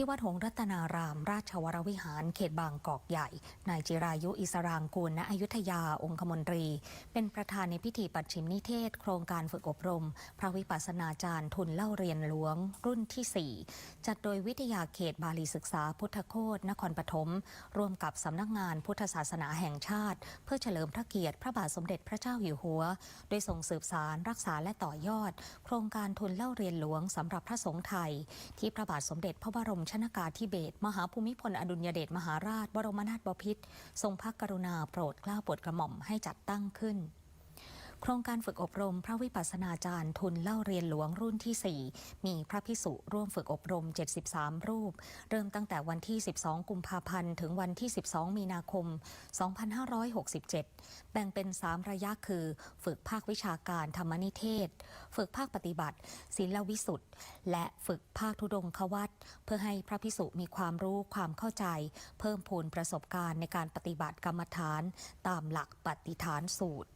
ที่วัดหงรัตนาราม ราชวรวิหารเขตบางกอกใหญ่ นายจิรายุอิสรางกูลณอยุธยาองคมนตรี เป็นประธานในพิธีปัดชิมนิเทศ โครงการฝึกอบรม พระวิปัสสนาจารย์ทุนเล่าเรียนหลวง รุ่นที่ 4 จัดโดยวิทยาเขตบาลีศึกษาพุทธโคตนครปฐมร่วมกับสำนักงานพุทธศาสนาแห่งชาติ เพื่อเฉลิมพระเกียรติพระบาทสมเด็จพระเจ้าอยู่หัว โดยส่งสืบสารรักษาและต่อยอด โครงการทุนเล่าเรียนหลวงสำหรับพระสงฆ์ไทย ที่พระบาทสมเด็จพระบรมชนากาธิเบศมหาภูมิพลอดุลยเดชมหาราช บรมนาถบพิตรทรงพระกรุณาโปรดเกล้าโปรดกระหม่อมให้จัดตั้งขึ้น โครงการฝึกอบรม พระวิปัสสนาจารย์ทุนเล่าเรียนหลวงรุ่นที่ 4 มีพระพิสุร่วมฝึกอบรม 73 รูป เริ่มตั้งแต่วันที่ 12 กุมภาพันธ์ ถึงวันที่ 12 มีนาคม 2567 แบ่งเป็น 3 ระยะคือ ฝึกภาควิชาการธรรมนิเทศ ฝึกภาคปฏิบัติศีลวิสุทธ์และฝึกภาคธุดงควัตเพื่อให้พระพิสุมีความรู้ความเข้าใจ เพิ่มพูนประสบการณ์ในการปฏิบัติกรรมฐาน ตามหลักปฏิฐานสูตร